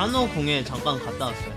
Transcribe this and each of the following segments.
산호궁에 잠깐 갔다 왔어요.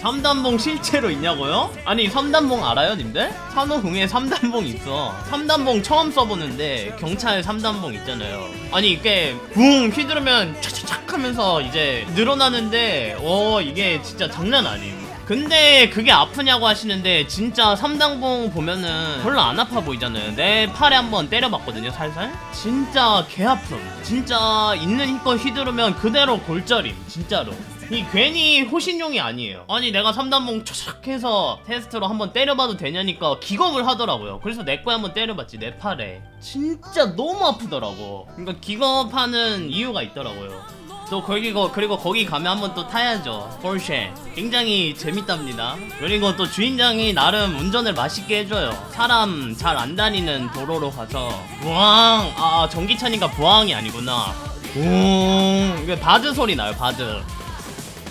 삼단봉 실제로 있냐고요? 아니 삼단봉 알아요 님들? 산호궁에 삼단봉 있어 삼단봉 처음 써보는데 경찰 삼단봉 있잖아요 아니 이게 붕 휘두르면 차차착 하면서 이제 늘어나는데 어 이게 진짜 장난 아님 근데 그게 아프냐고 하시는데 진짜 삼단봉 보면은 별로 안 아파 보이잖아요 내 팔에 한번 때려봤거든요 살살 진짜 개 아픔 진짜 있는 힘껏 휘두르면 그대로 골절임 진짜로 이 괜히 호신용이 아니에요. 아니 내가 3단봉 촥 해서 테스트로 한번 때려봐도 되냐니까 기겁을 하더라고요. 그래서 내 거에 한번 때려봤지 내 팔에. 진짜 너무 아프더라고. 그러니까 기겁하는 이유가 있더라고요. 또 거기 거 그리고 거기 가면 한번 또 타야죠. 포르쉐 굉장히 재밌답니다. 그리고 또 주인장이 나름 운전을 맛있게 해줘요. 사람 잘 안 다니는 도로로 가서 부항 아 전기차니까 부항이 아니구나. 웅 이게 바드 소리 나요 바드.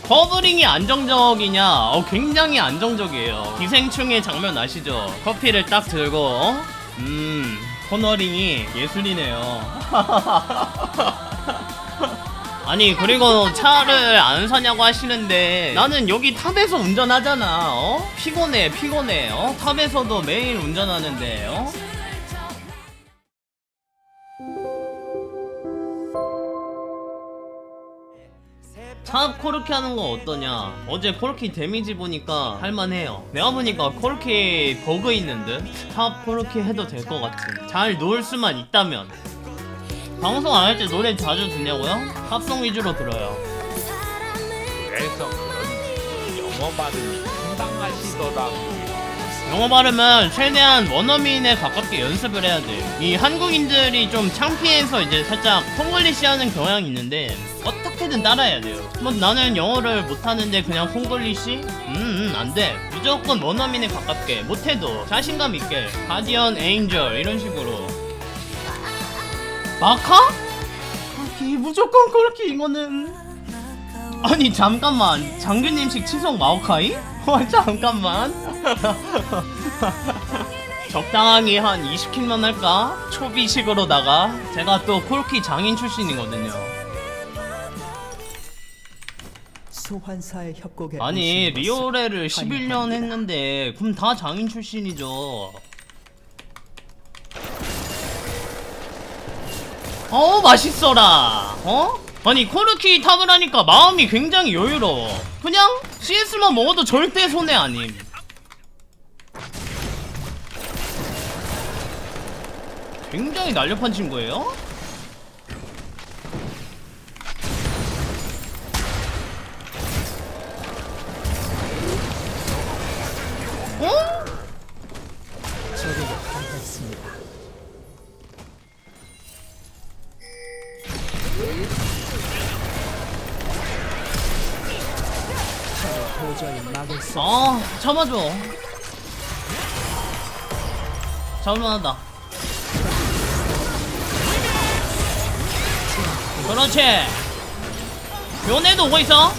버블링이 안정적이냐? 어, 굉장히 안정적이에요. 기생충의 장면 아시죠? 커피를 딱 들고, 어? 음, 코너링이 예술이네요. 아니, 그리고 차를 안 사냐고 하시는데, 나는 여기 탑에서 운전하잖아, 어? 피곤해, 피곤해, 어? 탑에서도 매일 운전하는데, 어? 탑 코르키 하는 거 어떠냐? 어제 코르키 데미지 보니까 할만해요. 내가 보니까 코르키 버그 있는 듯? 탑 코르키 해도 될 것 같은. 잘 놓을 수만 있다면. 방송 안 할 때 노래 자주 듣냐고요? 팝송 위주로 들어요. 그래서 그런지 영어 발음이 상당하시더라고요. 영어 발음은 최대한 원어민에 가깝게 연습을 해야 돼. 이 한국인들이 좀 창피해서 이제 살짝 콩글리시 하는 경향이 있는데 어떻게든 따라해야 돼요. 뭐 나는 영어를 못하는데 그냥 콩글리시? 음, 음, 안 돼. 무조건 원어민에 가깝게. 못해도 자신감 있게. 가디언, 에인절 이런 식으로. 마카? 그렇게 무조건 그렇게 이거는. 아니 잠깐만 장균님식 치성 마오카이? 와 잠깐만 적당하게 한 20킬만 할까? 초비식으로다가 제가 또 콜키 장인 출신이거든요 소환사의 협곡에 아니 리오레를 11년 환영합니다. 했는데 그럼 다 장인 출신이죠 어 맛있어라 어? 아니 코르키 탑을 하니까 마음이 굉장히 여유로워 그냥 CS만 먹어도 절대 손해 아님 굉장히 날렵한 친구예요? 어? 도저히 막을 수아 잡아줘. 잡을만하다. 그렇지. 요네도 오고 있어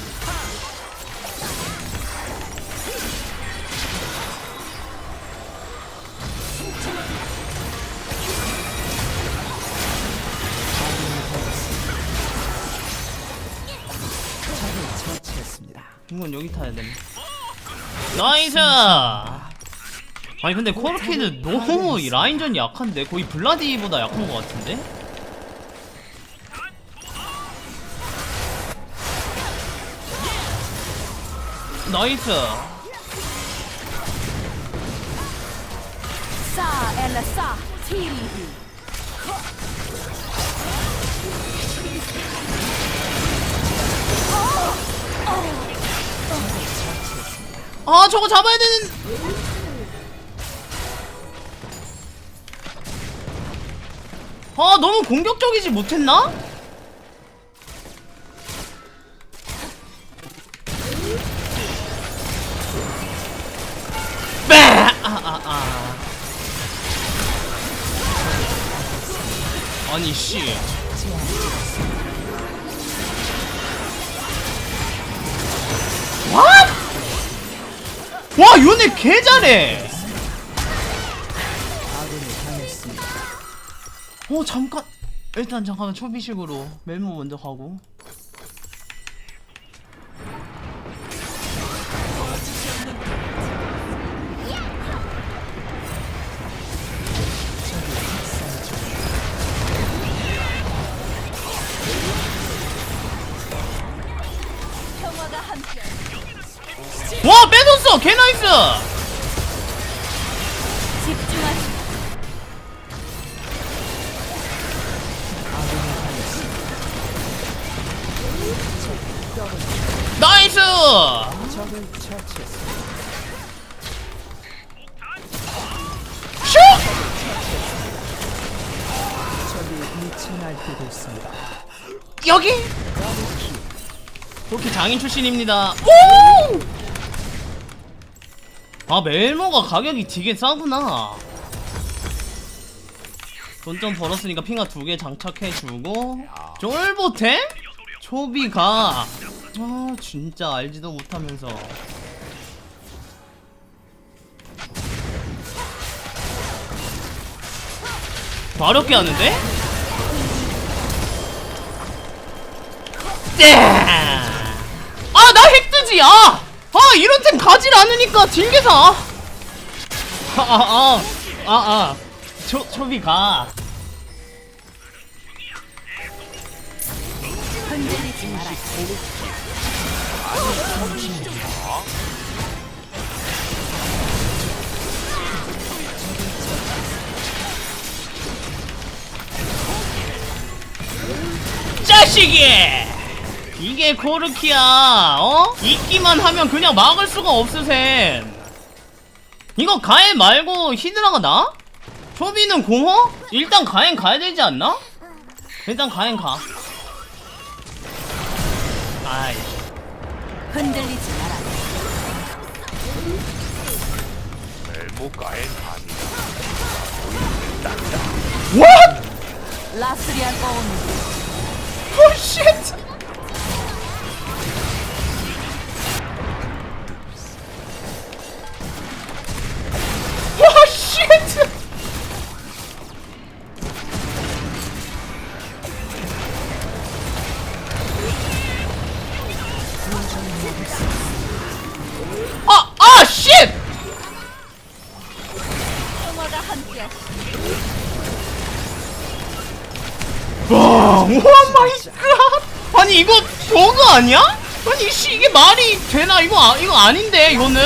이건 여기 타야 돼 나이스! 아니 근데 코르키는 너무 이 라인전이 약한데? 거의 블라디보다 약한 것 같은데? 나이스 아 저거 잡아야 되는 아 너무 공격적이지 못했나? 빼! 아아 아. 아니 씨. What? 와 요네 개 잘해. 어 잠깐 일단 잠깐만 초비식으로 멜모 먼저 가고 와 뺏었어 개 나이스! 나이스. 여기? 그렇게 장인 출신입니다. 오! 아 멜모가 가격이 되게 싸구나 돈 좀 벌었으니까 핑가 두개 장착해주고 쫄보템? 초비가 아 진짜 알지도 못하면서 어렵게 하는데? 아, 나 핵뜨지, 아! 아, 이런 템 가질 않으니까 딜게사! 아, 아, 아, 아, 초비 가. 자식이! 이게 코르키야, 어? 있기만 하면 그냥 막을 수가 없으셈. 이거 가엔 말고 히드라가 나? 초비는 공허? 일단 가엔 가야 되지 않나? 일단 가엔 가. 아이. 흔들리지 마라 멜모가엔 아니다. What? 라스리안 오운드 Oh 아니야? 아니 씨 이게 말이 되나 이거 아, 이거 아닌데 이거는?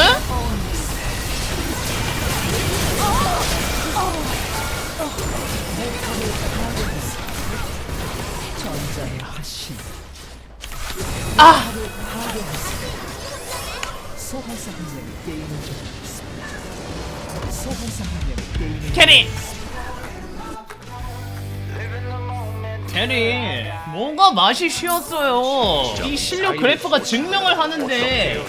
아, 소환 캐리, 뭐가 맛이 쉬었어요. 이 실력 그래프가 증명을 하는데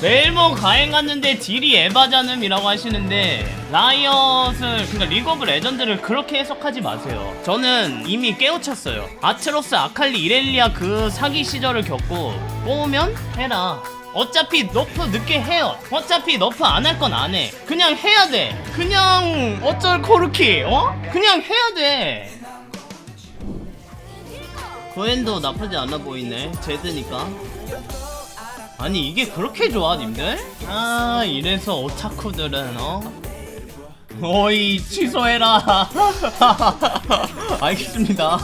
멜모 가행 갔는데 딜이 에바자눔이라고 하시는데 라이엇을 그러니까 리그 오브 레전드를 그렇게 해석하지 마세요. 저는 이미 깨우쳤어요. 아트로스, 아칼리, 이렐리아 그 사기 시절을 겪고 뽑으면 해라. 어차피 너프 늦게 해요. 어차피 너프 안 할 건 안 해. 그냥 해야 돼. 그냥 어쩔 코르키, 어? 그냥 해야 돼. 코엔도 나쁘지 않아 보이네. 제드니까. 아니 이게 그렇게 좋아 님들? 아 이래서 오타쿠들은 어? 어이 취소해라 알겠습니다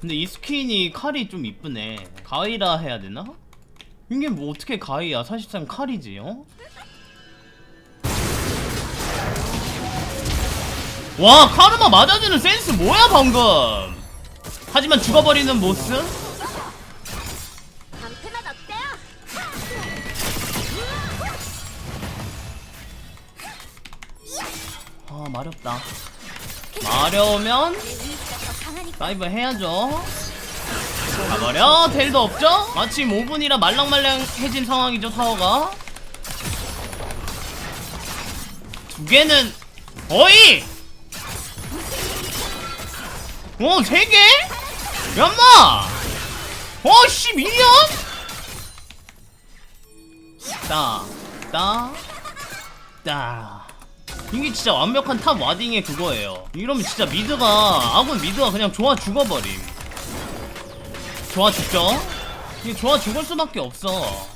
근데 이 스킨이 칼이 좀 이쁘네 가이라 해야 되나? 이게 뭐 어떻게 가이야 사실상 칼이지 어? 와 카르마 맞아주는 센스 뭐야 방금 하지만 죽어버리는 어때요? 아 마렵다 마려우면 다이브 해야죠 가버려 텔도 없죠? 마침 5분이라 말랑말랑해진 상황이죠 타워가 두 개는 어이! 어, 세 개? 연마! 어씨 미니언? 따, 따, 따. 이게 진짜 완벽한 탑 와딩의 그거예요. 이러면 진짜 미드가 아군 미드가 그냥 좋아 죽어버림. 좋아 죽죠? 이게 좋아 죽을 수밖에 없어.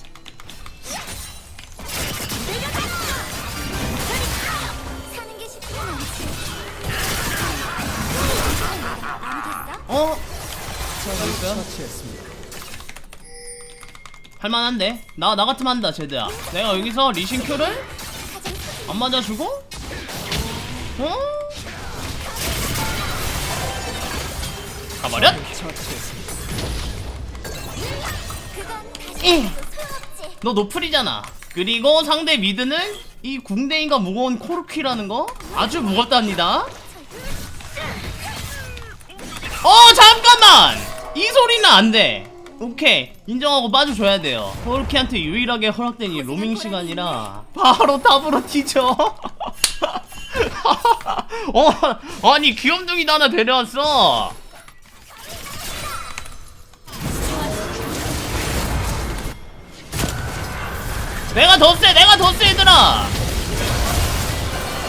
어? 할만한데? 나, 나 같으면 한다, 제드야. 내가 여기서 리신 큐를 안 맞아주고? 어? 가버렸? 소용없지. 너 노플이잖아. 그리고 상대 미드는 이 궁뎅이가 무거운 코르키라는 거 아주 무겁답니다. 어 잠깐만 이 소리는 안 돼. 오케이 인정하고 빠져줘야 돼요. 코르키한테 유일하게 허락된 이 로밍 시간이라 바로 탑으로 튀죠. 어 아니 귀염둥이도 하나 데려왔어. 내가 더 세, 내가 더 세, 얘들아!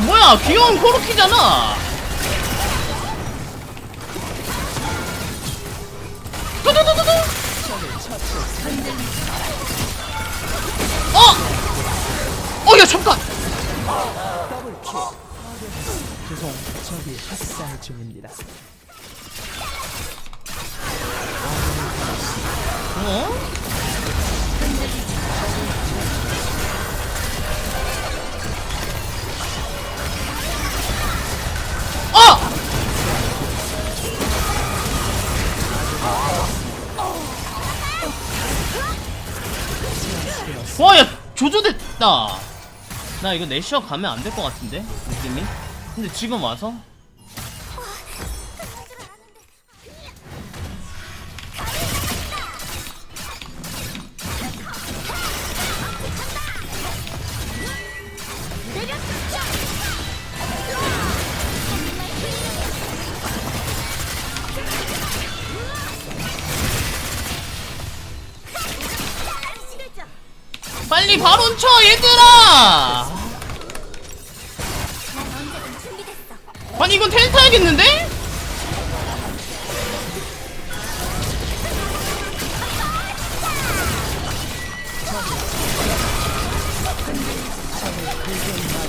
뭐야, 귀여운 코르키잖아! 어! 어, 야, 잠깐! 죄송, 적이 학살 중입니다. 어? 됐다. 나 이거 내시어 가면 안 될 것 같은데? 느낌이? 근데 지금 와서? 빨리 바론 쳐, 얘들아! 아니, 이건 텐트 하겠는데?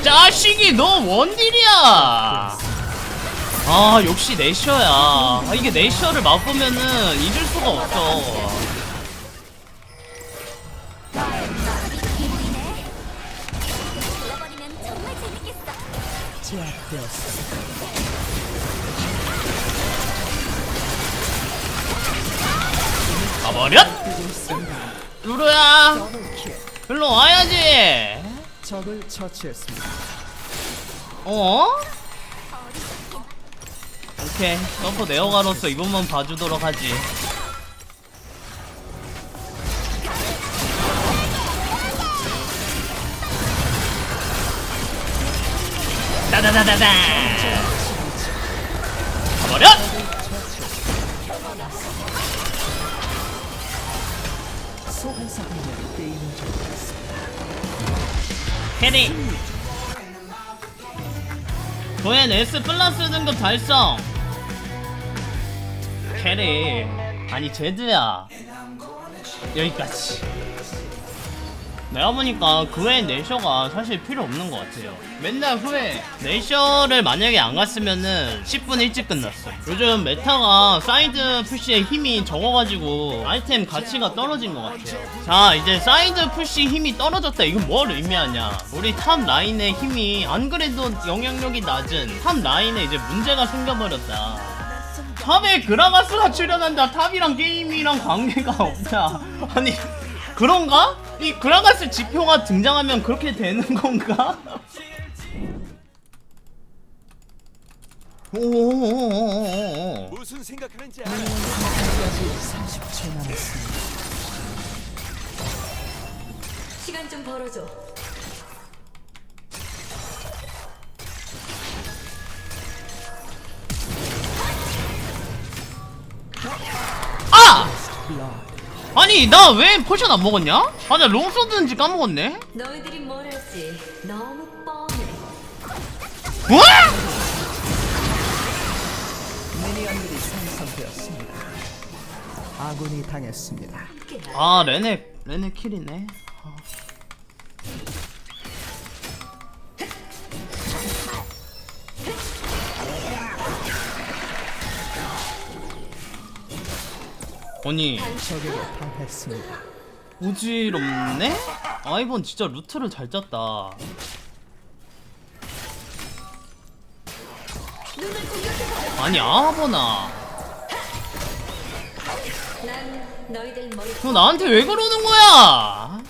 자식이 너 원딜이야. 아 역시 내셔야. 아, 이게 내셔를 맛보면은 잊을 수가 없어. 제압되었습니다. 가버렸. 있습니다. 루루야. 일로 와야지. 적을 처치했습니다. 어? 오케이 서퍼 네오가로서 이것만 봐주도록 하지 게임을 종료했습니다. 캐리 도엔 S 플러스 등급 달성. 캐리. 아니 제드야. 여기까지 내가 보니까 그 외에 내셔가 사실 필요 없는 것 같아요. 맨날 후에 내셔를 만약에 안 갔으면은 10분 일찍 끝났어. 요즘 메타가 사이드 푸시의 힘이 적어가지고 아이템 가치가 떨어진 것 같아요. 자 이제 사이드 푸시 힘이 떨어졌다. 이건 뭘 의미하냐? 우리 탑 라인의 힘이 안 그래도 영향력이 낮은 탑 라인에 이제 문제가 생겨버렸다. 탑에 그라가스가 출연한다. 탑이랑 게임이랑 관계가 없다. 아니 그런가? 이 그라가스 지표가 등장하면 그렇게 되는 건가? 오오오오오오 무슨 생각하는지 알아? 30초 남았습니다. 시간 좀 벌어줘. 아! 아니 나 왜 포션 안 먹었냐? 아 나 롱소드인지 까먹었네? 너희들이 뭘 할지 너무 뻔해. 뭐? 미니언들이 생성되었습니다. 아군이 당했습니다. 아 레네 레네 킬이네 아. 아니 적에게 당했습니다. 부질없네? 아이번 진짜 루트를 잘 짰다 아니 아버나 너 나한테 왜 그러는 거야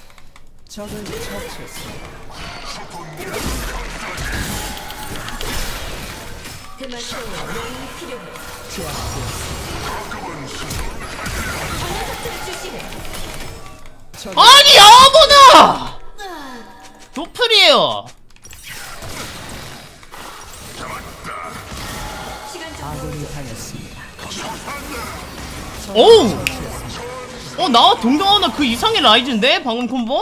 적을 처치했습니다. 필요해. 아니 아버나 노플이에요. 어우 어나 동동하나 그 이상의 라이즈인데 방금 콤보?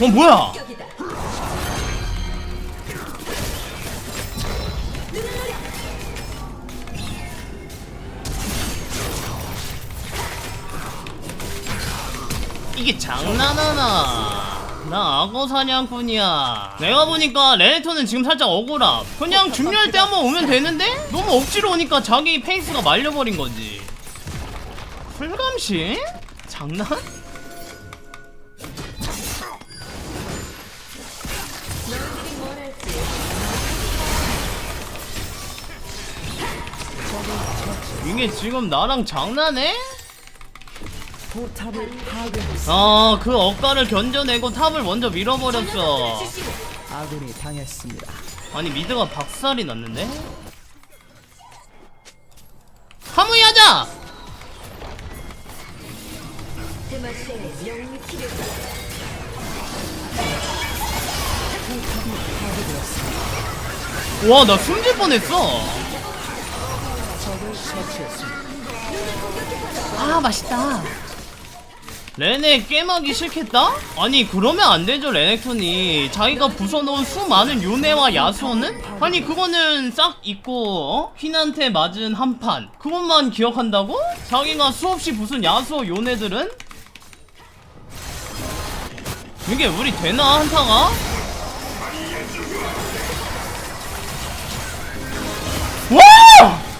어 뭐야 이게 장난하나 나 악어 사냥꾼이야 내가 보니까 레네토는 지금 살짝 억울함 그냥 중요할 때 한번 오면 되는데 너무 억지로 오니까 자기 페이스가 말려버린 거지 풀감시? 장난? 이게 지금 나랑 장난해? 포탑을 파괴했습니다. 아그 억가를 견뎌내고 탑을 먼저 밀어버렸어. 아군이 당했습니다. 아니 미드가 박살이 났는데? 하무이 하자! 와 나 숨질 뻔했어 적을 처치했습니다. 아 맛있다 레넥 깨마기 싫겠다? 아니 그러면 안 되죠 레넥톤이 자기가 부숴놓은 수많은 요네와 야수는? 아니 그거는 싹 잊고 어? 퀸한테 맞은 한판 그것만 기억한다고? 자기가 수없이 부순 야수 요네들은? 이게 우리 되나 한타가? 와!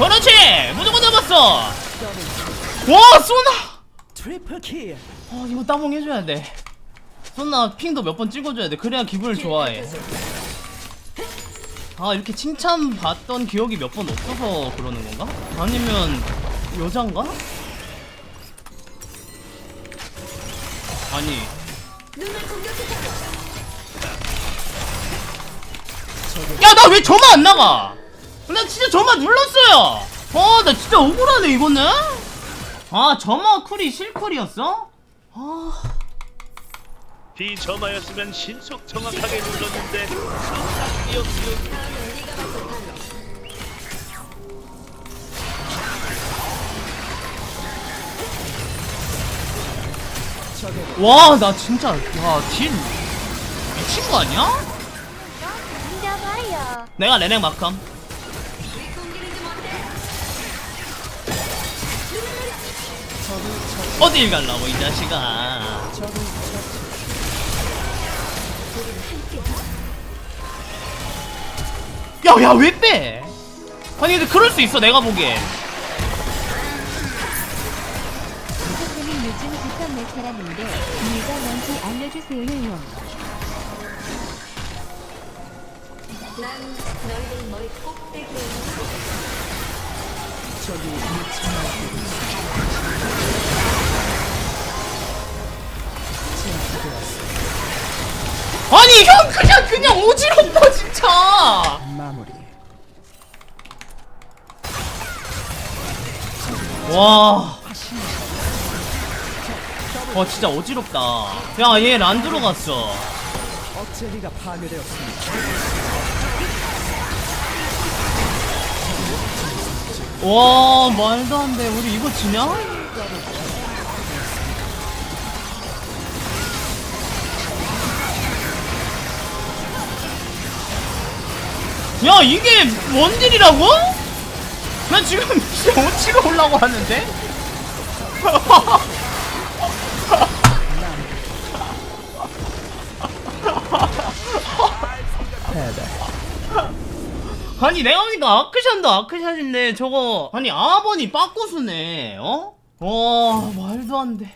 그렇지! 무조건 잡았어! 와, 쏘나! 트리플 킬. 어, 이거 따봉 해줘야 돼. 쏘나 핑도 몇 번 찍어줘야 돼. 그래야 기분을 좋아해. 아, 이렇게 칭찬받던 기억이 몇 번 없어서 그러는 건가? 아니면, 여잔가? 아니. 야, 나 왜 저만 안 나가? 나 진짜 저만 눌렀어요! 아, 나 진짜 억울하네, 이거는? 아, 저만 쿨이 실쿨이었어? 아. 비점하였으면 신속 정확하게 눌렀는데 정답 기억 기억 다음은 네가 맡은 발로. 적의 와, 나 진짜, 야, 딜 미친 거 아니야? 내가 레넥 마컴. 어딜 갈라고, 이 자식아. 적을 처치. 야, 야, 왜 빼? 아니, 근데 그럴 수 있어, 내가 보기엔. 선생님 요즘 급한 메타라는데 이유가 뭔지 알려주세요 있는 적이 미쳐 아니, 형, 그냥, 그냥 어지럽다, 진짜! 마무리. 와. 와, 진짜 어지럽다. 야, 얘 란 들어갔어. 억제기가 파괴되었습니다. 와, 말도 안 돼. 우리 이거 지냐? 야 이게 뭔 일이라고? 난 지금 치고 올라고 하는데? 아니 내가 보니까 아크샷도 아크샷인데 저거 아니 아버니 빠꾸수네 어? 와 말도 안돼